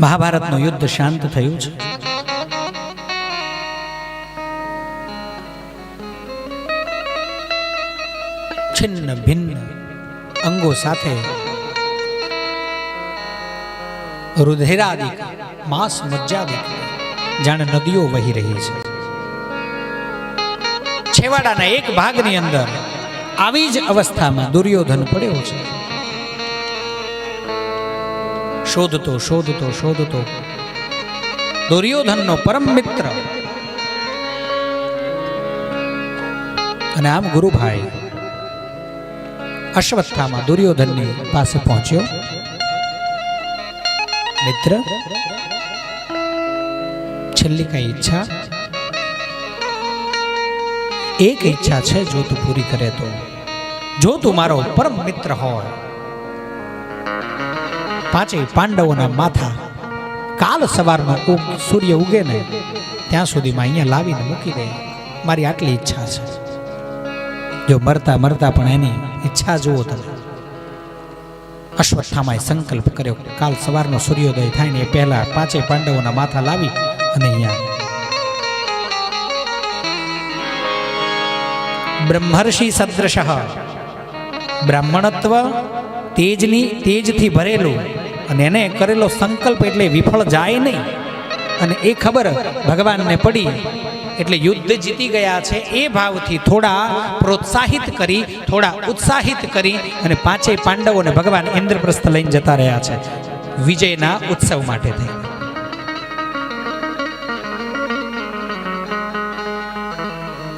મહાભારતનું યુદ્ધ શાંત થયું છે. છિન્ન ભિન્ન અંગો સાથે રુધિરાદિક માંસ મજ્જાદિક જાણે નદીઓ વહી રહી છે. છેવાડાના એક ભાગની અંદર આવી જ અવસ્થામાં દુર્યોધન પડ્યો છે. શોધતો શોધતો શોધતો. દુર્યોધનનો પરમ મિત્ર. અને આમ ગુરુભાઈ અશ્વત્થામાં દુર્યોધનની પાસે પહોંચ્યો. મિત્ર, છેલ્લી કઈ ઈચ્છા? એક ઈચ્છા છે જો તું પૂરી કરે તો. જો તું મારો પરમ મિત્ર હોય. પાંચેય પાંડવોના માથા. કાલ સવારનો ઉગ સૂર્ય ઉગે ને ત્યાં સુધીમાં અહીંયા લાવીને મૂકી દે. મારી આટલી ઈચ્છા છે. જો મરતા મરતા પણ એની ઈચ્છા જુઓ તમે. અશ્વત્થામાએ સંકલ્પ કર્યો કાલ સવારનો સૂર્યોદય થાય ને એ પહેલા પાંચેય પાંડવોના માથા લાવી અને અહીંયા બ્રહ્મર્ષિ સદૃશ બ્રાહ્મણત્વ તેજની તેજથી ભરેલું અને એને કરેલો સંકલ્પ એટલે વિફળ જાય નહીં. અને એ ખબર ભગવાનને પડી, એટલે યુદ્ધ જીતી ગયા છે એ ભાવથી થોડા પ્રોત્સાહિત કરી, થોડા ઉત્સાહિત કરી અને પાંચેય પાંડવોને ભગવાન ઇન્દ્રપ્રસ્થ લઈને જતા રહ્યા છે વિજયના ઉત્સવ માટે થઈ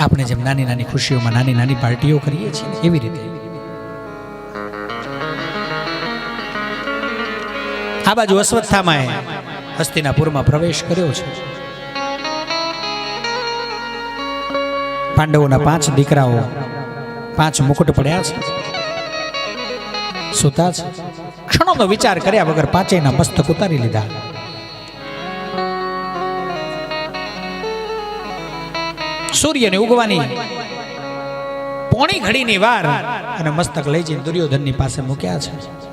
આપણે જેમ નાની નાની ખુશીઓમાં નાની નાની પાર્ટીઓ કરીએ છીએ એવી રીતે આ બાજુ અશ્વત્થામાએ હસ્તિનાપુરમાં પ્રવેશ કર્યો છે. પાંડવોના પાંચ દીકરાઓ પાંચ મુકુટ પડ્યા છે. સુતા છે. ક્ષણોનો વિચાર કર્યા વગર પાંચેયના મસ્તક ઉતારી લીધા. સૂર્યને ઉગવાની પોણી ઘડીની વાર અને મસ્તક લઈ જઈને દુર્યોધનની પાસે મૂક્યા છે.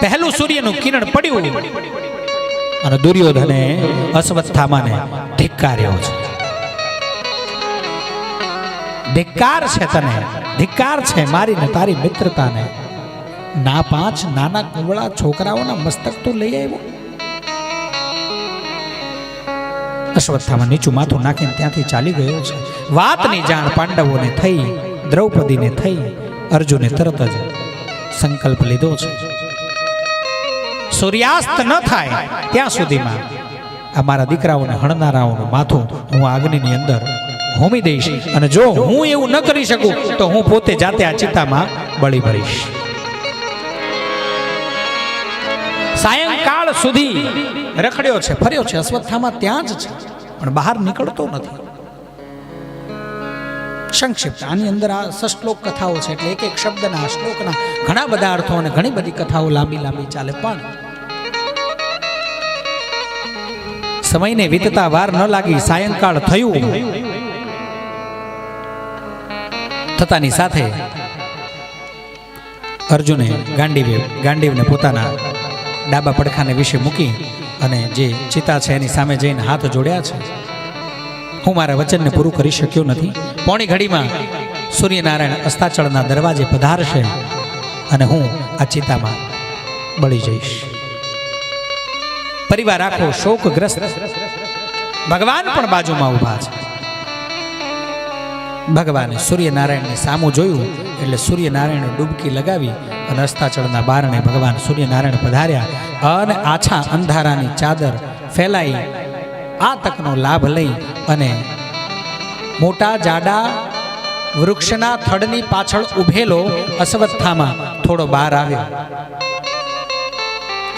પહેલું સૂર્યનું કિરણ પડ્યું. અને દુર્યોધને અશ્વત્થામાને ધિક્કાર્યો છે. ધિક્કાર છે તને, ધિક્કાર છે મારી ને તારી મિત્રતાને. ના પાંચ નાના કુંવળા છોકરાઓના મસ્તક તો લઈ આવ્યો. અશ્વત્થામાં નીચું માથું નાખીને ત્યાંથી ચાલી ગયો છે. વાતની જાણ પાંડવોને થઈ, દ્રૌપદીને થઈ, અર્જુને તરત જ સંકલ્પ લીધો છે. સૂર્યાસ્ત ન થાય ત્યાં સુધીમાં આ મારા દીકરાઓને હણનારાઓનું માથું હું આગનીની અંદર હોમી દઈશ અને જો હું એવું ન કરી શકું, તો હું પોતે જાતે આ ચિતામાં બળી ભરીશ. સાયંકાળ સુધી રખડ્યો છે, ફર્યો છે, અશ્વત્થામાં ત્યાં જ છે, પણ બહાર નીકળતો નથી. સંક્ષિપ્ત આની અંદર આ સશ્લોક કથાઓ છે એટલે એક એક શબ્દના શ્લોકના ઘણા બધા અર્થો અને ઘણી બધી કથાઓ લાંબી લાંબી ચાલે. પણ સમયને વીતતા વાર ન લાગી સાયંકાળ થયું. થતાની સાથે અર્જુને ગાંડીવે ગાંડીવને પોતાના ડાબા પડખાને વિશે મૂકી અને જે ચિતા છે એની સામે જઈને હાથ જોડ્યા છે. હું મારા વચનને પૂરું કરી શક્યો નથી. પોણી ઘડીમાં સૂર્યનારાયણ અસ્તાચળના દરવાજે પધારશે અને હું આ ચિતામાં બળી જઈશ. પરિવાર આખો શોકગ્રસ્ત. ભગવાન પણ બાજુમાં ઊભા છે. ભગવાને સૂર્યનારાયણને સામું જોયું એટલે સૂર્યનારાયણ ડૂબકી લગાવી અને અસ્તાચળના બારણે ભગવાન સૂર્યનારાયણ પધાર્યા અને આછા અંધારાની ચાદર ફેલાઈ આ તકનો લાભ લઈ અને મોટા જાડા વૃક્ષના થડની પાછળ ઊભેલો અશ્વત્થામાં થોડો બહાર આવ્યો.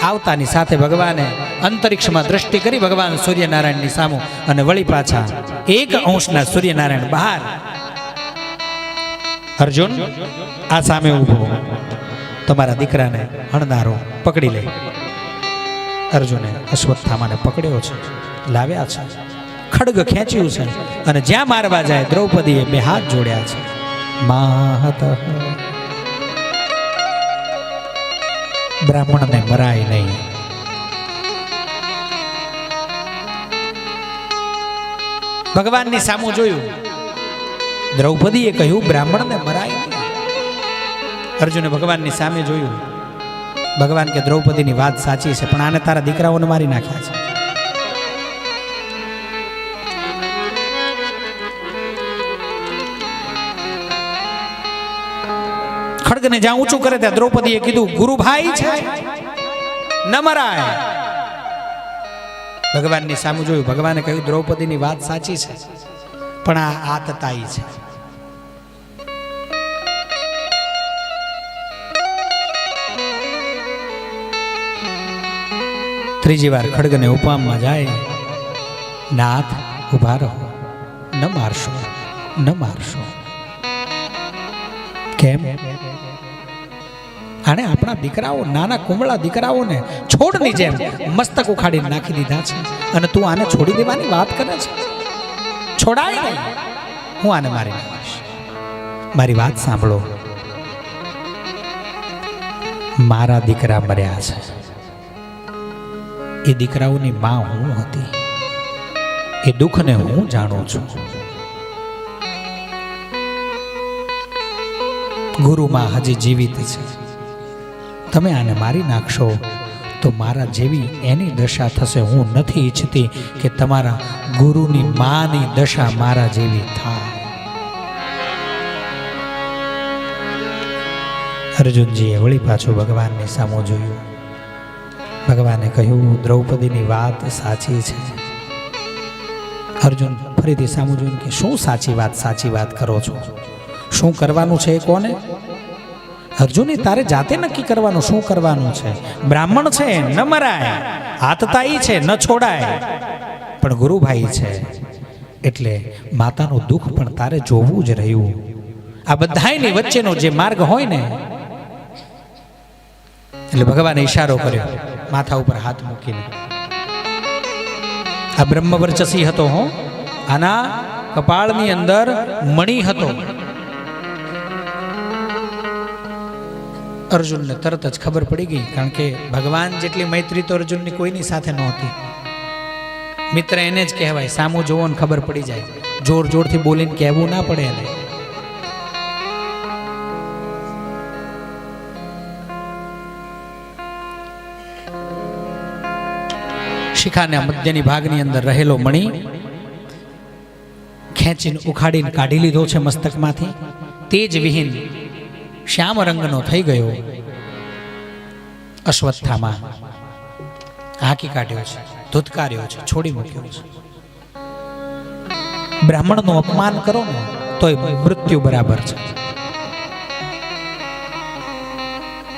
આવતાની સાથે ભગવાને અંતરિક્ષમાં દ્રષ્ટિ કરી ભગવાન સૂર્યનારાયણની સામુ અને વળી પાછા એક અંશના સૂર્યનારાયણ બહાર. અર્જુન, આ સામે ઊભો. તમારા દીકરાને હણનારો પકડી લે. અર્જુને અશ્વત્થામાને પકડ્યો છે. લાવ્યા છે. ખડગ ખેંચ્યું છે અને જ્યાં મારવા જાય દ્રૌપદીએ બે હાથ જોડ્યા છે. બ્રાહ્મણને મરાય નહીં. ભગવાનની સામું જોયું. દ્રૌપદીએ કહ્યું, બ્રાહ્મણને મરાય અર્જુને ભગવાનની સામે જોયું. ભગવાન કે, દ્રૌપદીની વાત સાચી છે, પણ આને તારા દીકરાઓને મારી નાખ્યા છે. ખડગને જ્યાં ઊંચું કરે ત્યાં દ્રૌપદીએ કીધું, ગુરુભાઈ છે. ન મરાય. ભગવાનની સામે જોયું, ભગવાને કહ્યું, દ્રૌપદીની વાત સાચી છે, પણ આ આતતાઈ છે. ત્રીજી વાર ખડગને ઉપવામાં જાય, નાથ ઊભા રહો. ન મારશો ન મારશો. કેમ? આણે આપણા દીકરાઓ, નાના કુમળા દીકરાઓને છોડની જેમ મસ્તક ઉખાડીને નાખી દીધા છે. અને તું આને છોડી દેવાની વાત કરે છે? છોડાય નહીં. હું આને મારી નાખીશ. મારી વાત સાંભળો. મારા દીકરા મર્યા છે. એ દીકરાઓની માં હું હતી. એ દુઃખને હું જાણું છું. ગુરુમાં હજી જીવિત છે. તમે આને મારી નાખશો. તો મારા જેવી એની દશા થશે. હું નથી ઈચ્છતી કે તમારા ગુરુની માની દશા મારા જેવી થાય. અર્જુનજીએ વળી પાછું ભગવાનની સામો જોયું. ભગવાને કહ્યું, દ્રૌપદીની વાત સાચી છે. અર્જુન ફરીથી સામું જોયું કે શું સાચી વાત સાચી વાત કરો છો? શું કરવાનું છે કોને? અર્જુને તારે જાતે નક્કી કરવાનું શું કરવાનું છે? બ્રાહ્મણ છે, ન મરાય. હાથતાઈ છે, ન છોડાય. પણ ગુરુભાઈ છે, એટલે માતાનું દુઃખ પણ તારે જોવું જ રહ્યું. આ બધાની વચ્ચેનો જે માર્ગ હોય ને, એટલે ભગવાને ઈશારો કર્યો. માથા ઉપર હાથ મૂકીને. આ બ્રહ્મ વર્ચસી હતો હો. આના કપાળની અંદર મણિ હતો. અર્જુનને તરત જ ખબર પડી ગઈ કારણ કે ભગવાન જેટલી મૈત્રી તો અર્જુનની કોઈની સાથે નહોતી. મિત્ર એને જ કહેવાય, સામું જોવો ને ખબર પડી જાય. જોર જોરથી બોલીને કહેવું ના પડે એને. શિખાના મધ્યની ભાગની અંદર રહેલો મણિ ખેંચીને ઉખાડીને કાઢી લીધો છે મસ્તકમાંથી. તેજ વિહીન શ્યામ રંગનો થઈ ગયો અશ્વત્થામાં. હાકી કાઢ્યો છે ધૂતકાર્યો છે, છોડી મૂક્યો છે. બ્રાહ્મણનું અપમાન કરો ને, તોય મૃત્યુ બરાબર છે.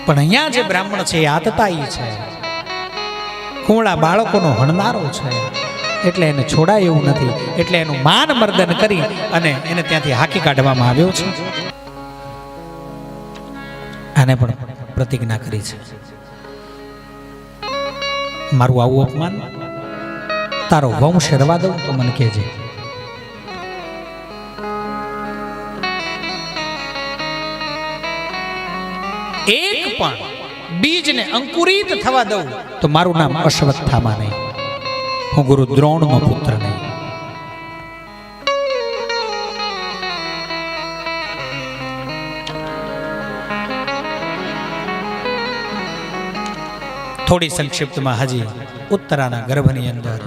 પણ અહીંયા જે બ્રાહ્મણ છે એ આતતાઈ છે. કુંવળા બાળકોનો હણનારો છે. એટલે એને છોડાય એવું નથી. એટલે એનું માન મર્દન કરી અને એને ત્યાંથી હાકી કાઢવામાં આવ્યો છે. આને પણ પ્રતિજ્ઞા કરી છે. મારું આવું અપમાન? તારો વંશ રવા દઉં તો મને કહેજે. એક પણ બીજને અંકુરિત થવા દઉં તો મારું નામ અશ્વત્થામા નહીં. હું ગુરુ દ્રોણનો પુત્ર નહીં. થોડી સંક્ષિપ્તમાં હજી ઉત્તરાના ગર્ભની અંદર.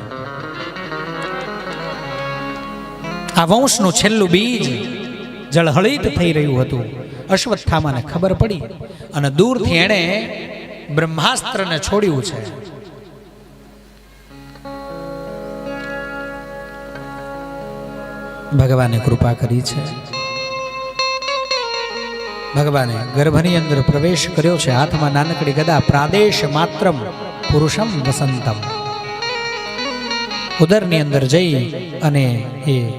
આ વંશનું છેલ્લું બીજ જળહળિત થઈ રહ્યું હતું. અશ્વત્થામાને ખબર પડી અને દૂરથી એણે બ્રહ્માસ્ત્રને છોડ્યું છે. ભગવાને કૃપા કરી છે. ભગવાને ગર્ભની અંદર પ્રવેશ કર્યો છે. હાથમાં નાનકડી ગદા પ્રાદેશ માત્રમ પુરુષમ વસંતમ. ઉદરની અંદર જઈ અને એ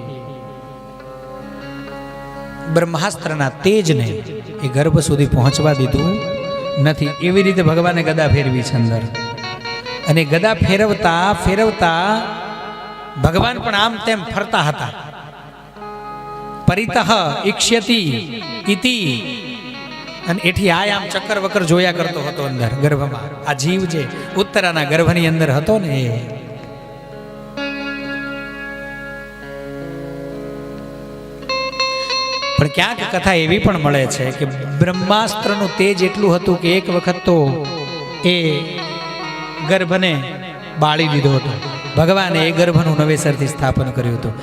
બ્રહ્માસ્ત્રના તેજને એ ગર્ભ સુધી પહોંચવા દીધું. નથી, એવી રીતે ભગવાને ગદા ફેરવી છે અંદર. અને ગદા ફેરવતા ફેરવતા ભગવાન પણ આમ તેમ ફરતા હતા. પરિતઃ ઈક્ષ્યતિ ઇતિ અને એથી આ આમ ચક્કર વક્કર જોયા કરતો હતો અંદર ગર્ભમાં. આ જીવ જે ઉત્તરાના ગર્ભની અંદર હતો ને એ. પણ ક્યાંક કથા એવી પણ મળે છે કે બ્રહ્માસ્ત્રનું તેજ એટલું હતું કે એક વખત તો એ ગર્ભને બાળી દીધો હતો. ભગવાને એ ગર્ભનું નવેસરથી સ્થાપન કર્યું હતું.